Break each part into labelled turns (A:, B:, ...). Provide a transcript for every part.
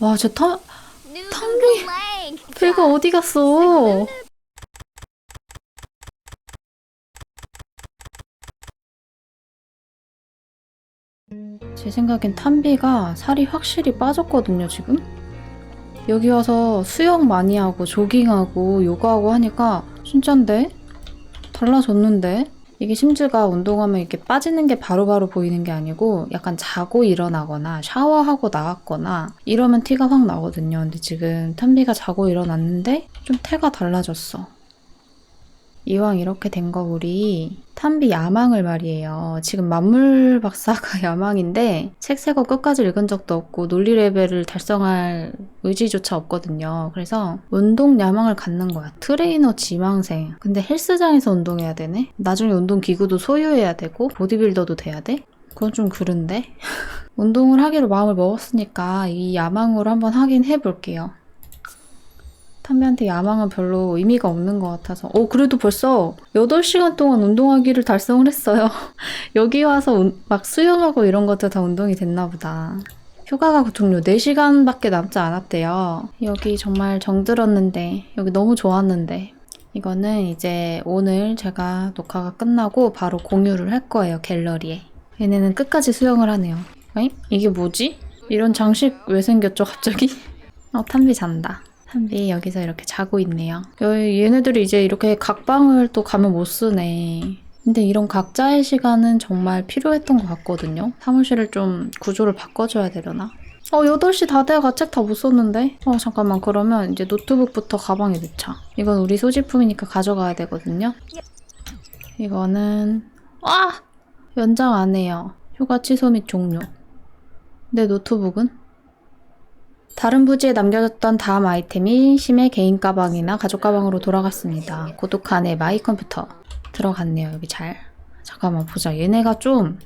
A: 와, 저 탐,
B: 탕비
A: 배가 어디 갔어? 제 생각엔 탐비가 살이 확실히 빠졌거든요, 지금. 여기 와서 수영 많이 하고 조깅하고 요가하고 하니까 진짠데? 달라졌는데? 이게 심지가 운동하면 이렇게 빠지는 게 바로 바로 보이는 게 아니고 약간 자고 일어나거나 샤워하고 나왔거나 이러면 티가 확 나거든요. 근데 지금 탐비가 자고 일어났는데 좀 태가 달라졌어. 이왕 이렇게 된 거 우리 탐비 야망을 말이에요. 지금 만물 박사가 야망인데 책 새 거 끝까지 읽은 적도 없고 논리 레벨을 달성할 의지조차 없거든요. 그래서 운동 야망을 갖는 거야. 트레이너 지망생. 근데 헬스장에서 운동해야 되네? 나중에 운동 기구도 소유해야 되고 보디빌더도 돼야 돼? 그건 좀 그런데? 운동을 하기로 마음을 먹었으니까 이 야망으로 한번 하긴 해볼게요. 탐비한테 야망은 별로 의미가 없는 것 같아서. 어, 그래도 벌써 8시간 동안 운동하기를 달성을 했어요. 여기 와서 운- 막 수영하고 이런 것도 다 운동이 됐나 보다. 휴가가 종료 4시간밖에 남지 않았대요. 여기 정말 정들었는데, 여기 너무 좋았는데. 이거는 이제 오늘 제가 녹화가 끝나고 바로 공유를 할 거예요, 갤러리에. 얘네는 끝까지 수영을 하네요. 에이? 이게 뭐지? 이런 장식 왜 생겼죠, 갑자기? 어, 탐비 잔다. 탐비 여기서 이렇게 자고 있네요. 얘네들이 이제 이렇게 각방을 또 가면 못 쓰네. 근데 이런 각자의 시간은 정말 필요했던 것 같거든요. 사무실을 좀 구조를 바꿔줘야 되려나? 어, 8시 다 돼가 책 다 못 썼는데? 어, 잠깐만. 그러면 이제 노트북부터 가방에 넣자. 이건 우리 소지품이니까 가져가야 되거든요. 이거는, 와! 연장 안 해요. 휴가 취소 및 종료. 내 노트북은? 다른 부지에 남겨졌던 다음 아이템이 심의 개인 가방이나 가족 가방으로 돌아갔습니다. 고독한의 마이 컴퓨터 들어갔네요. 여기 잘. 잠깐만 보자. 얘네가 좀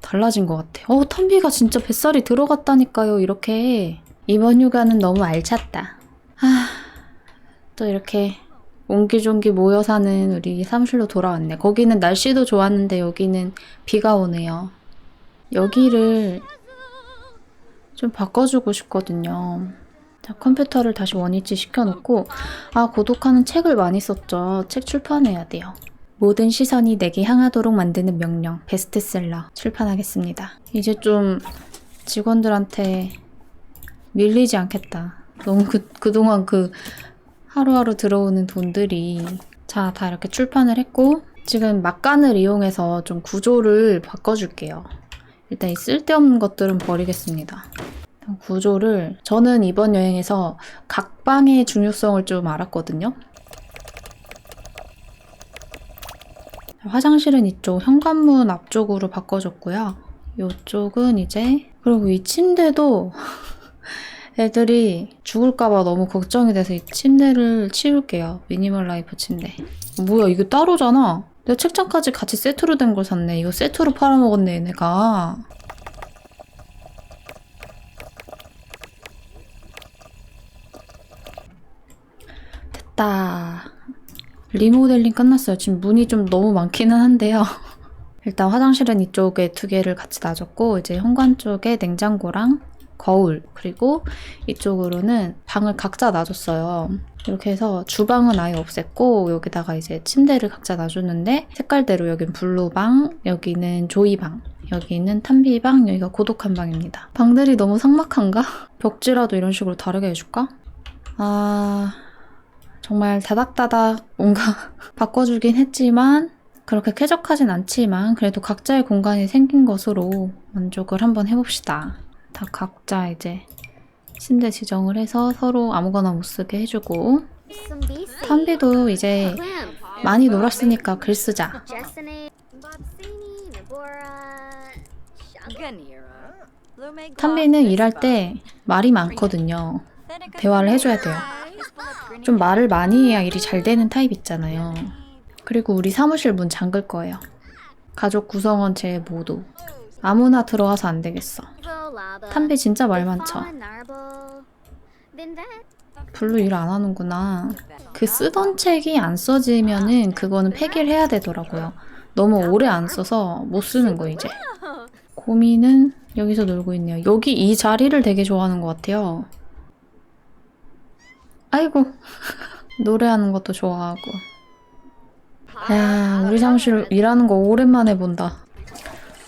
A: 달라진 것 같아. 어, 텀비가 진짜 뱃살이 들어갔다니까요. 이렇게. 이번 휴가는 너무 알찼다. 아, 또 이렇게 옹기종기 모여 사는 우리 사무실로 돌아왔네. 거기는 날씨도 좋았는데 여기는 비가 오네요. 여기를 좀 바꿔주고 싶거든요. 자, 컴퓨터를 다시 원위치 시켜놓고, 아, 고독하는 책을 많이 썼죠. 책 출판해야 돼요. 모든 시선이 내게 향하도록 만드는 명령, 베스트셀러 출판하겠습니다. 이제 좀 직원들한테 밀리지 않겠다. 너무 그, 그동안 그 하루하루 들어오는 돈들이. 자, 다 이렇게 출판을 했고, 지금 막간을 이용해서 좀 구조를 바꿔줄게요. 일단 이 쓸데없는 것들은 버리겠습니다. 구조를 저는 이번 여행에서 각 방의 중요성을 좀 알았거든요. 화장실은 이쪽 현관문 앞쪽으로 바꿔줬고요. 이쪽은 이제 그리고 이 침대도 애들이 죽을까봐 너무 걱정이 돼서 이 침대를 치울게요. 미니멀 라이프 침대. 뭐야 이거 따로잖아. 내가 책장까지 같이 세트로 된 걸 샀네. 이거 세트로 팔아먹었네 얘네가. 됐다. 리모델링 끝났어요. 지금 문이 좀 너무 많기는 한데요. 일단 화장실은 이쪽에 두 개를 같이 놔줬고 이제 현관 쪽에 냉장고랑 거울 그리고 이쪽으로는 방을 각자 놔줬어요. 이렇게 해서 주방은 아예 없앴고 여기다가 이제 침대를 각자 놔줬는데 색깔대로 여긴 블루방, 여기는 조이방, 여기는 탐비방, 여기가 고독한 방입니다. 방들이 너무 삭막한가? 벽지라도 이런 식으로 다르게 해줄까? 아 정말 다닥다닥 뭔가 바꿔주긴 했지만 그렇게 쾌적하진 않지만 그래도 각자의 공간이 생긴 것으로 만족을 한번 해봅시다. 다 각자 이제 침대 지정을 해서 서로 아무거나 못 쓰게 해주고 탐비도 이제 많이 놀았으니까 글 쓰자. 탐비는 일할 때 말이 많거든요. 대화를 해줘야 돼요. 좀 말을 많이 해야 일이 잘 되는 타입 있잖아요. 그리고 우리 사무실 문 잠글 거예요. 가족 구성원 제 모두. 아무나 들어와서 안 되겠어. 탐비 진짜 말 많죠. 별로 일 안 하는구나. 그 쓰던 책이 안 써지면은 그거는 폐기를 해야 되더라고요. 너무 오래 안 써서 못 쓰는 거 이제. 고민은 여기서 놀고 있네요. 여기 이 자리를 되게 좋아하는 것 같아요. 아이고. 노래하는 것도 좋아하고. 야, 우리 사무실 일하는 거 오랜만에 본다.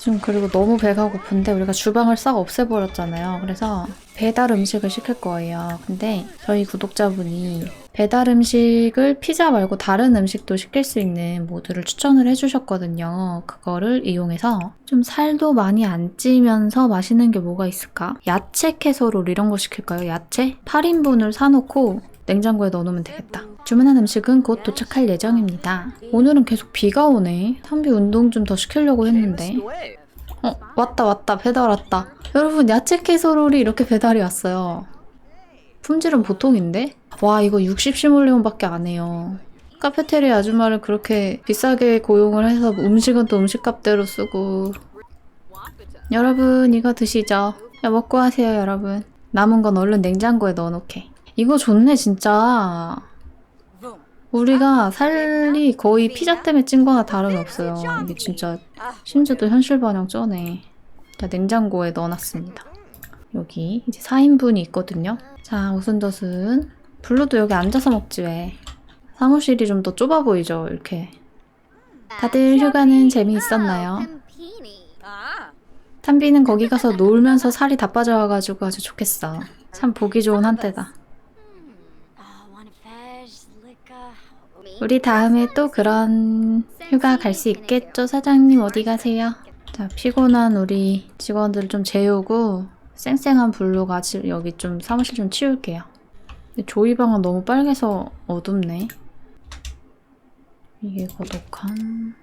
A: 지금 그리고 너무 배가 고픈데 우리가 주방을 싹 없애버렸잖아요. 그래서 배달 음식을 시킬 거예요. 근데 저희 구독자분이 배달 음식을 피자 말고 다른 음식도 시킬 수 있는 모드를 추천을 해주셨거든요. 그거를 이용해서 좀 살도 많이 안 찌면서 맛있는 게 뭐가 있을까? 야채 캐서롤 이런 거 시킬까요? 야채? 8인분을 사놓고 냉장고에 넣어놓으면 되겠다. 주문한 음식은 곧 도착할 예정입니다. 오늘은 계속 비가 오네. 탄비 운동 좀 더 시키려고 했는데. 어, 왔다, 왔다. 배달 왔다. 여러분, 야채 캐서롤이 이렇게 배달이 왔어요. 품질은 보통인데? 와, 이거 60 시몰레온밖에 안 해요. 카페테리아 아줌마를 그렇게 비싸게 고용을 해서 음식은 또 음식값대로 쓰고. 여러분, 이거 드시죠. 야, 먹고 하세요, 여러분. 남은 건 얼른 냉장고에 넣어놓게. 이거 좋네, 진짜. 우리가 살이 거의 피자 때문에 찐 거나 다름없어요. 이게 진짜 심지어 또 현실 반영 쩌네. 자, 냉장고에 넣어놨습니다. 여기 이제 4인분이 있거든요. 자, 오순도순. 블루도 여기 앉아서 먹지 왜. 사무실이 좀 더 좁아 보이죠, 이렇게. 다들 휴가는 재미있었나요? 탄비는 거기 가서 놀면서 살이 다 빠져와가지고 아주 좋겠어. 참 보기 좋은 한때다. 우리 다음에 또 그런 휴가 갈 수 있겠죠? 사장님 어디 가세요? 자, 피곤한 우리 직원들 좀 재우고 쌩쌩한 블루가 지- 여기 좀 사무실 좀 치울게요. 조이방은 너무 빨개서 어둡네. 이게 고독한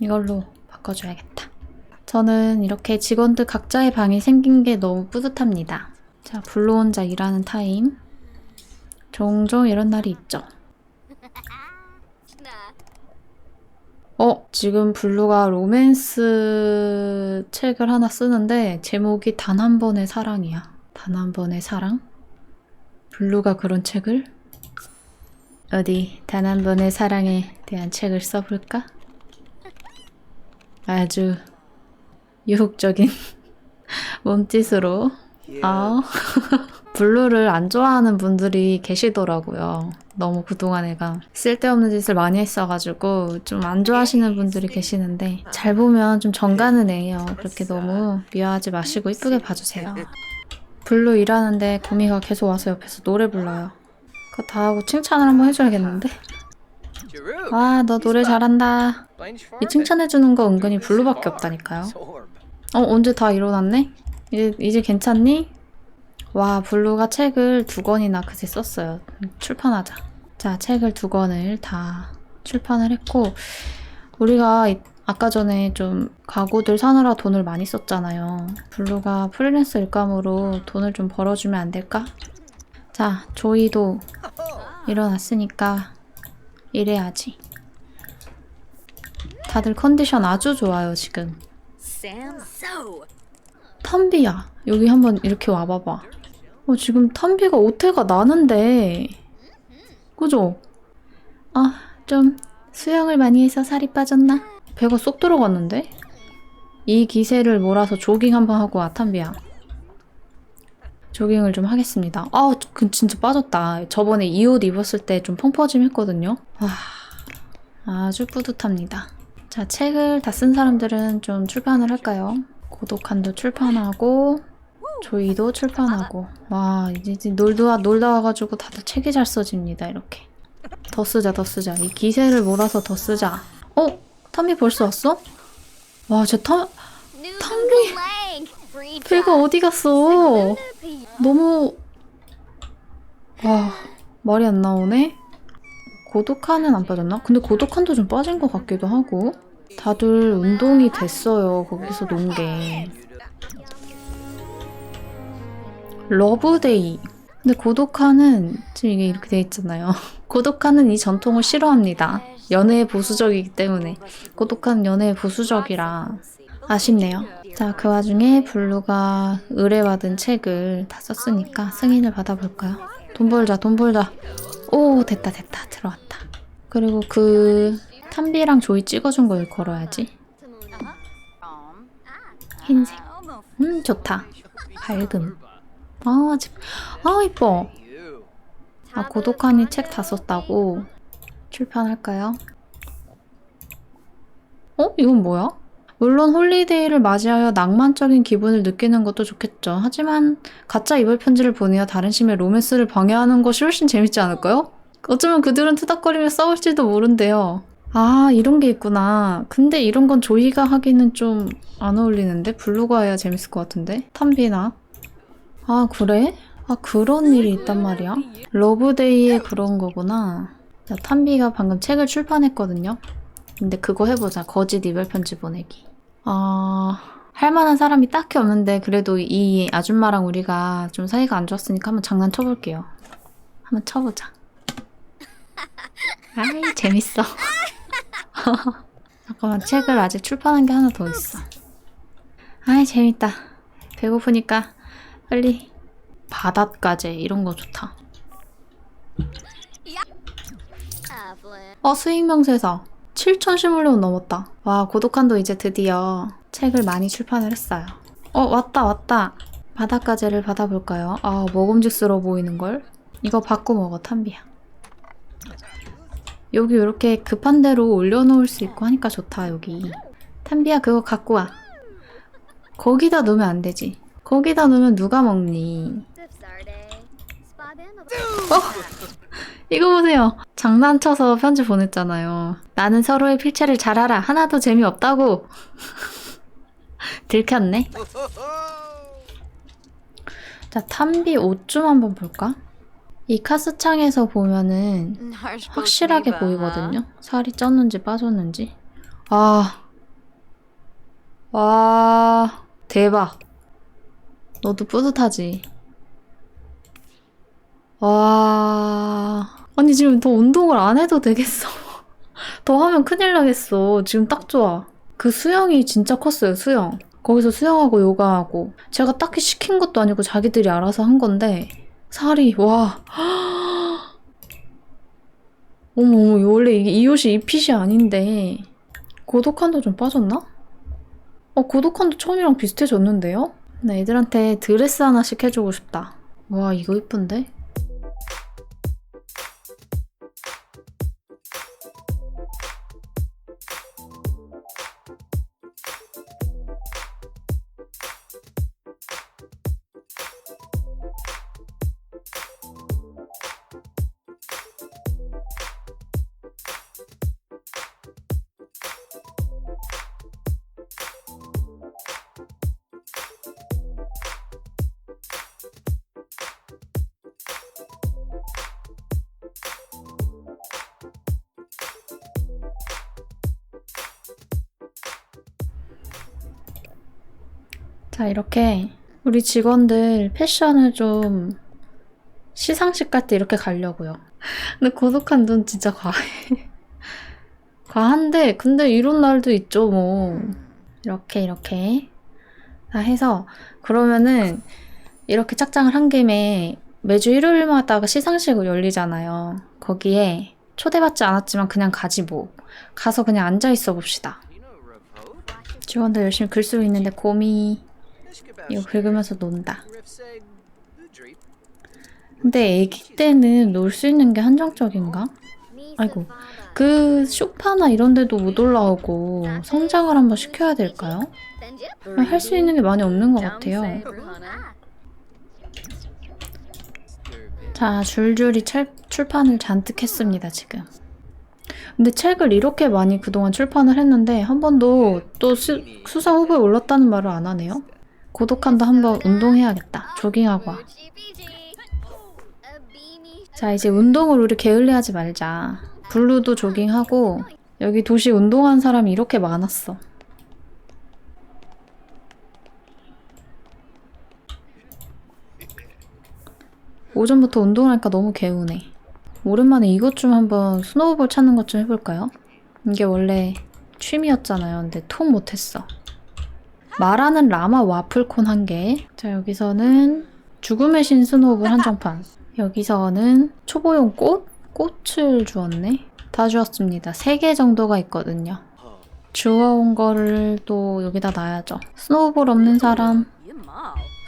A: 이걸로 바꿔줘야겠다. 저는 이렇게 직원들 각자의 방이 생긴 게 너무 뿌듯합니다. 자, 블루 혼자 일하는 타임. 종종 이런 날이 있죠. 어, 지금 블루가 로맨스 책을 하나 쓰는데 제목이 단 한 번의 사랑이야. 단 한 번의 사랑? 블루가 그런 책을? 어디 단 한 번의 사랑에 대한 책을 써볼까? 아주 유혹적인 몸짓으로 아 블루를 안 좋아하는 분들이 계시더라고요. 너무 그동안 애가 쓸데없는 짓을 많이 했어가지고 좀 안 좋아하시는 분들이 계시는데 잘 보면 좀 정가는 애예요. 그렇게 너무 미워하지 마시고 이쁘게 봐주세요. 블루 일하는데 구미가 계속 와서 옆에서 노래 불러요. 그거 다 하고 칭찬을 한번 해줘야겠는데? 와, 너 노래 잘한다. 이 칭찬해주는 거 은근히 블루밖에 없다니까요. 어, 언제 다 일어났네? 이제, 이제 괜찮니? 와, 블루가 책을 두 권이나 그새 썼어요. 출판하자. 자, 책을 두 권을 다 출판을 했고, 우리가 이- 아까 전에 좀 가구들 사느라 돈을 많이 썼잖아요. 블루가 프리랜서 일감으로 돈을 좀 벌어주면 안 될까? 자, 조이도 일어났으니까 일해야지. 다들 컨디션 아주 좋아요, 지금. 탐비야, 여기 한번 이렇게 와봐봐. 어, 지금 탐비가 오태가 나는데. 그죠? 아, 좀 수영을 많이 해서 살이 빠졌나? 배가 쏙 들어갔는데? 이 기세를 몰아서 조깅 한번 하고 와, 탐비야. 조깅을 좀 하겠습니다. 아, 그 진짜 빠졌다. 저번에 이 옷 입었을 때 좀 펑퍼짐 했거든요. 와, 아주 뿌듯합니다. 자, 책을 다 쓴 사람들은 좀 출판을 할까요? 고독한도 출판하고, 조이도 출판하고. 와, 이제 이제 놀다, 놀다 와가지고 다들 책이 잘 써집니다, 이렇게. 더 쓰자, 더 쓰자. 이 기세를 몰아서 더 쓰자. 어? 탐비 벌써 왔어? 와, 저 탐,
B: 탕비
A: 배가 어디 갔어? 너무 와 말이 안 나오네. 고독한은 안 빠졌나? 근데 고독한도 좀 빠진 것 같기도 하고. 다들 운동이 됐어요. 거기서 논 게. 러브데이. 근데 고독한은 지금 이게 이렇게 돼 있잖아요. 고독한은 이 전통을 싫어합니다. 연애에 보수적이기 때문에. 고독한 연애에 보수적이라 아쉽네요. 자, 그 와중에 블루가 의뢰받은 책을 다 썼으니까 승인을 받아볼까요? 돈 벌자, 돈 벌자. 오, 됐다, 됐다. 들어왔다. 그리고 그 탐비랑 조이 찍어준 걸 걸어야지. 흰색. 음, 좋다. 밝음. 아, 집, 아, 이뻐. 아, 고독한이 책다 썼다고? 출판할까요? 어? 이건 뭐야? 물론 홀리데이를 맞이하여 낭만적인 기분을 느끼는 것도 좋겠죠. 하지만 가짜 이별 편지를 보내어 다른 심의 로맨스를 방해하는 것이 훨씬 재밌지 않을까요? 어쩌면 그들은 투닥거리며 싸울지도 모른대요. 아, 이런 게 있구나. 근데 이런 건 조이가 하기는 좀 안 어울리는데? 블루가 해야 재밌을 것 같은데? 탐비나. 아, 그래? 아, 그런 일이 있단 말이야? 러브데이에 그런 거구나. 자, 탐비가 방금 책을 출판했거든요. 근데 그거 해보자. 거짓 이별 편지 보내기. 아, 할 만한 사람이 딱히 없는데 그래도 이 아줌마랑 우리가 좀 사이가 안 좋았으니까 한번 장난쳐볼게요. 한번 쳐보자. 아이, 재밌어. 잠깐만, 책을 아직 출판한 게 하나 더 있어. 아이, 재밌다. 배고프니까 빨리 바닷가재 이런 거 좋다. 어, 수익 명세서 7천 시물론 넘었다. 와, 고독한도 이제 드디어 책을 많이 출판을 했어요. 어, 왔다, 왔다. 바닷가재를 받아볼까요? 아, 먹음직스러워 보이는걸? 이거 받고 먹어, 탐비야. 여기 이렇게 급한 대로 올려놓을 수 있고 하니까 좋다, 여기. 탐비야, 그거 갖고 와. 거기다 놓으면 안 되지. 거기다 놓으면 누가 먹니? 이거 보세요. 장난쳐서 편지 보냈잖아요. 나는 서로의 필체를 잘 알아. 하나도 재미없다고. 들켰네. 자, 탐비 옷좀 한번 볼까? 이 카스창에서 보면은 확실하게 보이거든요. 살이 쪘는지 빠졌는지. 아. 와. 대박. 너도 뿌듯하지? 와. 아니, 지금 더 운동을 안 해도 되겠어. 더 하면 큰일 나겠어. 지금 딱 좋아. 그 수영이 진짜 컸어요, 수영. 거기서 수영하고 요가하고. 제가 딱히 시킨 것도 아니고 자기들이 알아서 한 건데, 살이, 와. 어머, 어머, 원래 이게 이 옷이 이 핏이 아닌데. 고독한도 좀 빠졌나? 어, 고독한도 처음이랑 비슷해졌는데요? 나 애들한테 드레스 하나씩 해주고 싶다. 와, 이거 이쁜데? 자, 이렇게 우리 직원들 패션을 좀 시상식 갈 때 이렇게 가려고요. 근데 고독한 눈 진짜 과해. 과한데, 근데 이런 날도 있죠, 뭐. 이렇게, 이렇게. 다 해서, 그러면은, 이렇게 착장을 한 김에 매주 일요일마다 시상식을 열리잖아요. 거기에 초대받지 않았지만 그냥 가지 뭐. 가서 그냥 앉아 있어 봅시다. 직원들 열심히 글 쓰고 있는데 곰이 이거 긁으면서 논다. 근데 애기 때는 놀 수 있는 게 한정적인가? 아이고, 그 쇼파나 이런 데도 못 올라오고 성장을 한번 시켜야 될까요? 할 수 있는 게 많이 없는 것 같아요. 자, 줄줄이 책, 출판을 잔뜩 했습니다, 지금. 근데 책을 이렇게 많이 그동안 출판을 했는데 한 번도 또 수, 수상 후보에 올랐다는 말을 안 하네요. 고독한도 한번 운동해야겠다. 조깅하고 와. 자, 이제 운동을 우리 게을리하지 말자. 블루도 조깅하고 여기 도시 운동한 사람이 이렇게 많았어. 오전부터 운동하니까 너무 개운해. 오랜만에 이것 좀 한번 스노우볼 찾는 것 좀 해볼까요? 이게 원래 취미였잖아요. 근데 통 못했어. 말하는 라마 와플콘 한 개. 자, 여기서는 죽음의 신 스노우볼 한정판. 여기서는 초보용 꽃? 꽃을 주었네. 다 주었습니다. 세개 정도가 있거든요. 주워온 거를 또 여기다 놔야죠. 스노우볼 없는 사람,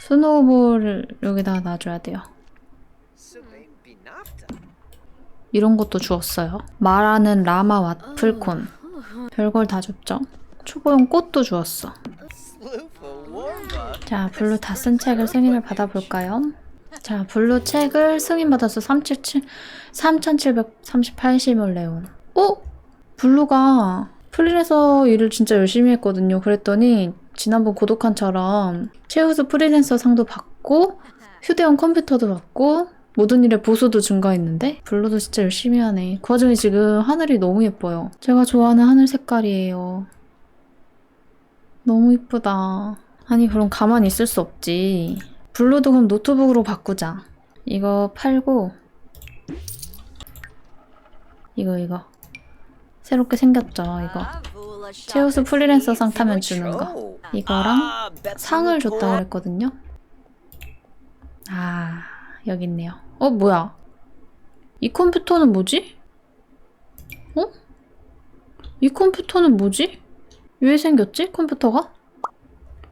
A: 스노우볼을 여기다 놔줘야 돼요. 이런 것도 주었어요. 말하는 라마 와플콘. 별걸 다 줬죠. 초보용 꽃도 주었어. 자, 블루 다 쓴 책을 승인을 받아볼까요? 자, 블루 책을 승인받아서 377, 3,738심을 내온. 어? 블루가 프리랜서 일을 진짜 열심히 했거든요. 그랬더니 지난번 고독한처럼 최우수 프리랜서 상도 받고 휴대용 컴퓨터도 받고 모든 일에 보수도 증가했는데 블루도 진짜 열심히 하네. 그 와중에 지금 하늘이 너무 예뻐요. 제가 좋아하는 하늘 색깔이에요. 너무 이쁘다. 아니 그럼 가만히 있을 수 없지. 블루도 그럼 노트북으로 바꾸자. 이거 팔고 이거 이거 새롭게 생겼죠 이거.
B: 최우수 프리랜서 상 타면 주는 거.
A: 이거랑 상을 줬다 그랬거든요. 아 여기 있네요. 어 뭐야? 이 컴퓨터는 뭐지? 어? 이 컴퓨터는 뭐지? 왜 생겼지? 컴퓨터가?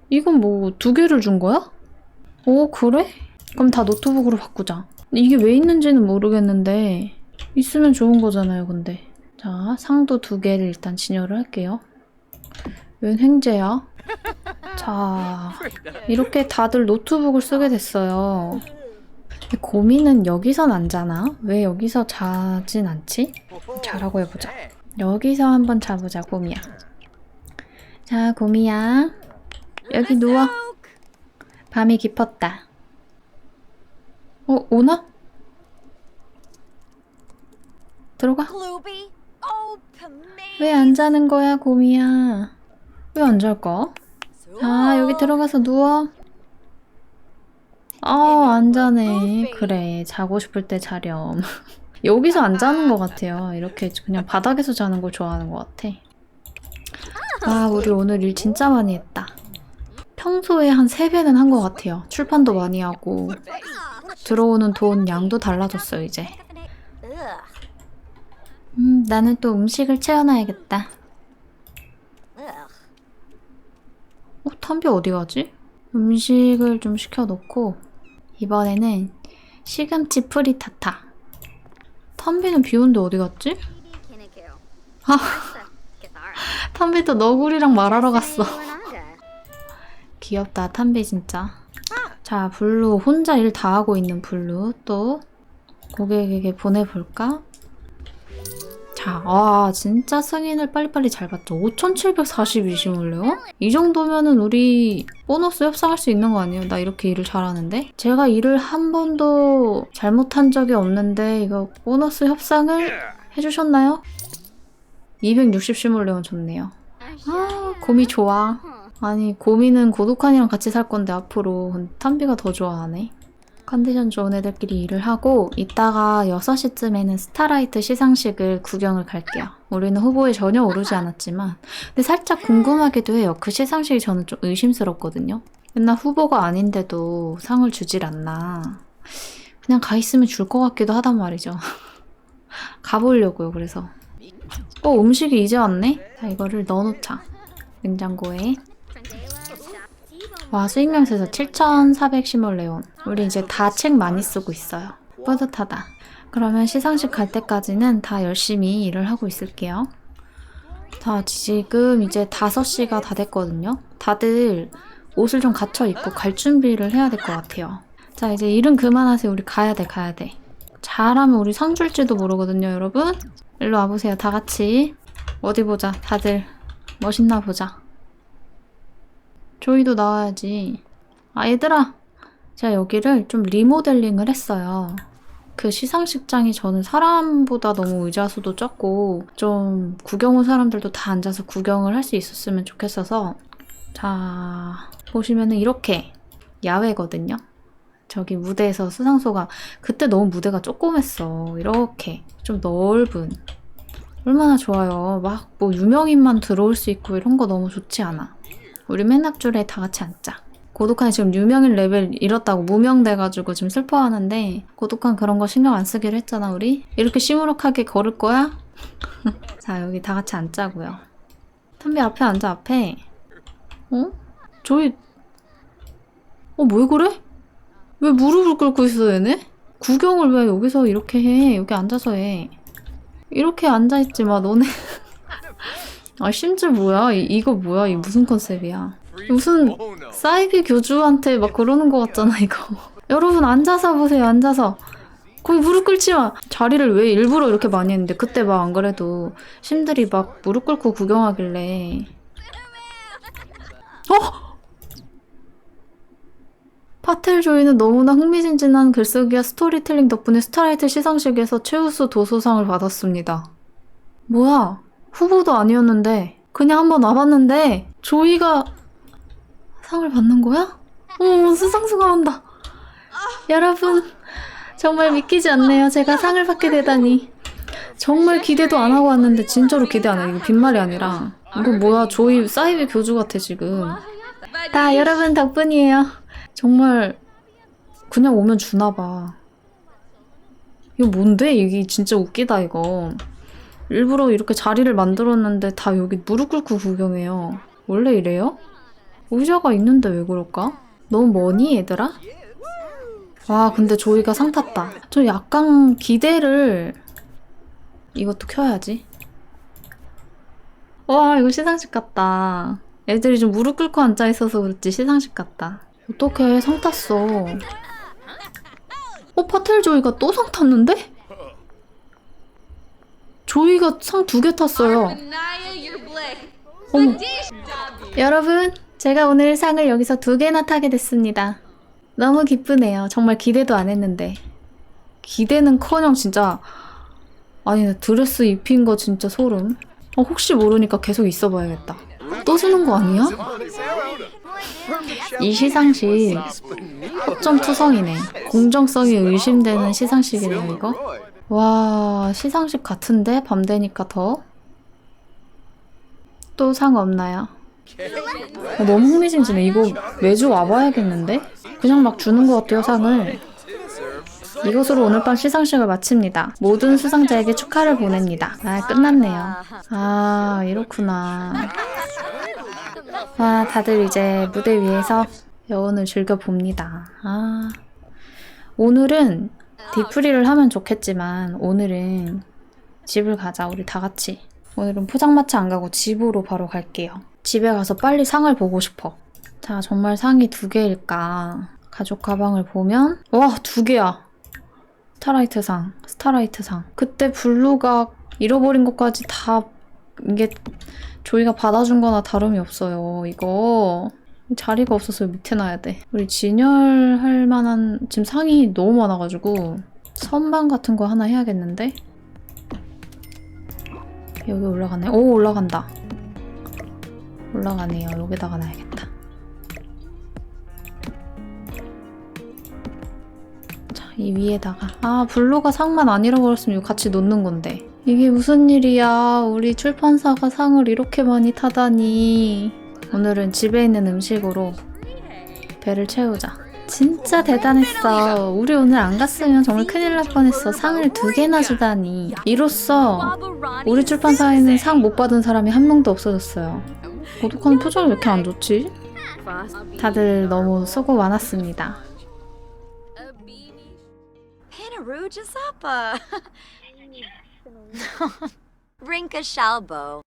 A: 이건 뭐 두 개를 준 거야? 오 그래? 그럼 다 노트북으로 바꾸자. 이게 왜 있는지는 모르겠는데 있으면 좋은 거잖아요. 근데 자 상도 두 개를 일단 진열을 할게요. 웬 횡재야? 자 이렇게 다들 노트북을 쓰게 됐어요. 고민은 여기선 안 자나? 왜 여기서 자진 않지? 자라고 해보자. 여기서 한번 자보자, 곰이야. 자, 곰이야. 여기 누워. 밤이 깊었다. 어, 오나? 들어가. 왜 안 자는 거야, 곰이야? 왜 안 잘까? 자, 여기 들어가서 누워. 아, 안 자네. 그래, 자고 싶을 때 자렴. 여기서 안 자는 것 같아요. 이렇게 그냥 바닥에서 자는 걸 좋아하는 것 같아. 아, 우리 오늘 일 진짜 많이 했다. 평소에 한 3배는 한 것 같아요. 출판도 많이 하고, 들어오는 돈 양도 달라졌어요, 이제. 음, 나는 또 음식을 채워놔야겠다. 어, 탐비 어디 가지? 음식을 좀 시켜놓고, 이번에는 시금치 프리타타. 탐비는 비 오는데 어디 갔지? 아, 탐비도 너구리랑 말하러 갔어. 귀엽다, 탐비 진짜. 자, 블루 혼자 일 다 하고 있는 블루 또 고객에게 보내볼까? 자, 와, 진짜 승인을 빨리빨리 잘 받죠. 5,742심을래요? 이 정도면은 우리 보너스 협상할 수 있는 거 아니에요? 나 이렇게 일을 잘하는데? 제가 일을 한 번도 잘못한 적이 없는데 이거 보너스 협상을 해주셨나요? 260 시뮬레온 좋네요. 아, 곰이 좋아. 아니, 곰이는 고독한이랑 같이 살 건데 앞으로 탐비가 더 좋아하네. 컨디션 좋은 애들끼리 일을 하고 이따가 6시쯤에는 스타라이트 시상식을 구경을 갈게요. 우리는 후보에 전혀 오르지 않았지만 근데 살짝 궁금하기도 해요. 그 시상식이 저는 좀 의심스럽거든요. 맨날 후보가 아닌데도 상을 주질 않나. 그냥 가 있으면 줄 것 같기도 하단 말이죠. 가보려고요, 그래서. 어, 음식이 이제 왔네? 자, 이거를 넣어놓자. 냉장고에. 와, 수익명세서 7,410원레온. 우리 이제 다 책 많이 쓰고 있어요. 뿌듯하다. 그러면 시상식 갈 때까지는 다 열심히 일을 하고 있을게요. 자, 지금 이제 5시가 다 됐거든요. 다들 옷을 좀 갖춰 입고 갈 준비를 해야 될 것 같아요. 자, 이제 일은 그만하세요. 우리 가야 돼, 가야 돼. 잘하면 우리 상 줄지도 모르거든요, 여러분. 일로 와보세요, 다 같이. 어디 보자, 다들. 멋있나 보자. 조이도 나와야지. 아, 얘들아. 제가 여기를 좀 리모델링을 했어요. 그 시상식장이 저는 사람보다 너무 의자수도 적고 좀 구경 온 사람들도 다 앉아서 구경을 할 수 있었으면 좋겠어서 자 보시면은 이렇게 야외거든요. 저기 무대에서 수상소가 그때 너무 무대가 조그맸어. 이렇게 좀 넓은 얼마나 좋아요. 막 뭐 유명인만 들어올 수 있고 이런 거 너무 좋지 않아. 우리 맨 앞줄에 다 같이 앉자. 고독한 지금 유명인 레벨 잃었다고 무명돼가지고 지금 슬퍼하는데 고독한 그런 거 신경 안 쓰기로 했잖아 우리 이렇게 시무룩하게 걸을 거야? 자 여기 다 같이 앉자고요 탐비 앞에 앉아 앞에 어? 저희 어 왜 그래? 왜 무릎을 꿇고 있어 얘네? 구경을 왜 여기서 이렇게 해? 여기 앉아서 해. 이렇게 앉아있지 마, 너네. 아, 심지어 뭐야? 이, 이거 뭐야? 이 무슨 컨셉이야? 무슨 사이비 교주한테 막 그러는 것 같잖아, 이거. 여러분, 앉아서 보세요, 앉아서. 거기 무릎 꿇지 마. 자리를 왜 일부러 이렇게 많이 했는데, 그때 막 안 그래도 심들이 막 무릎 꿇고 구경하길래. 어? 파텔 조이는 너무나 흥미진진한 글쓰기와 스토리텔링 덕분에 스타라이트 시상식에서 최우수 도서상을 받았습니다. 뭐야? 후보도 아니었는데 그냥 한번 와봤는데 조이가 상을 받는 거야? 어머 수상수상한다. 여러분 정말 믿기지 않네요. 제가 상을 받게 되다니. 정말 기대도 안 하고 왔는데 진짜로 기대 안 해. 이거 빈말이 아니라 이거 뭐야 조이 사이비 교주 같아 지금. 다 여러분 덕분이에요. 정말 그냥 오면 주나 봐. 이거 뭔데? 이게 진짜 웃기다 이거. 일부러 이렇게 자리를 만들었는데 다 여기 무릎 꿇고 구경해요. 원래 이래요? 의자가 있는데 왜 그럴까? 너무 머니 얘들아? 와 근데 조이가 상 탔다. 좀 약간 기대를 이것도 켜야지. 와 이거 시상식 같다. 애들이 좀 무릎 꿇고 앉아 있어서 그렇지 시상식 같다. 어떡해 상 탔어. 어 파텔 조이가 또 상 탔는데? 조이가 상 두 개 탔어요. 어머. 여러분, 제가 오늘 상을 여기서 두 개나 타게 됐습니다. 너무 기쁘네요. 정말 기대도 안 했는데. 기대는 커녕 진짜 아니 나 드레스 입힌 거 진짜 소름. 어, 혹시 모르니까 계속 있어 봐야겠다. 또 주는 거 아니야? 이 시상식 허점투성이네. 공정성이 의심되는 시상식이네요 이거. 와 시상식 같은데 밤 되니까 더. 또 상 없나요? 어, 너무 흥미진진해. 이거 매주 와봐야겠는데? 그냥 막 주는 것 같아요 상을. 이것으로 오늘 밤 시상식을 마칩니다. 모든 수상자에게 축하를 보냅니다. 아, 끝났네요. 아, 이렇구나. 와, 다들 이제 무대 위에서 여운을 즐겨봅니다. 아. 오늘은 디프리를 하면 좋겠지만, 오늘은 집을 가자, 우리 다 같이. 오늘은 포장마차 안 가고 집으로 바로 갈게요. 집에 가서 빨리 상을 보고 싶어. 자, 정말 상이 두 개일까? 가족 가방을 보면, 와, 두 개야. 스타라이트 상, 스타라이트 상. 그때 블루가 잃어버린 것까지 다 이게 조이가 받아준 거나 다름이 없어요. 이거 자리가 없어서 밑에 놔야 돼. 우리 진열할 만한 지금 상이 너무 많아가지고 선반 같은 거 하나 해야겠는데? 여기 올라가네. 오 올라간다. 올라가네요. 여기다가 놔야겠다. 자, 이 위에다가. 아, 블루가 상만 안 잃어버렸으면 이거 같이 놓는 건데. 이게 무슨 일이야. 우리 출판사가 상을 이렇게 많이 타다니. 오늘은 집에 있는 음식으로 배를 채우자. 진짜 대단했어. 우리 오늘 안 갔으면 정말 큰일 날 뻔했어. 상을 두 개나 주다니. 이로써 우리 출판사에는 상 못 받은 사람이 한 명도 없어졌어요. 고독한 표정이 왜 이렇게 안 좋지? 다들 너무 수고 많았습니다.
B: Rinka Shalbo.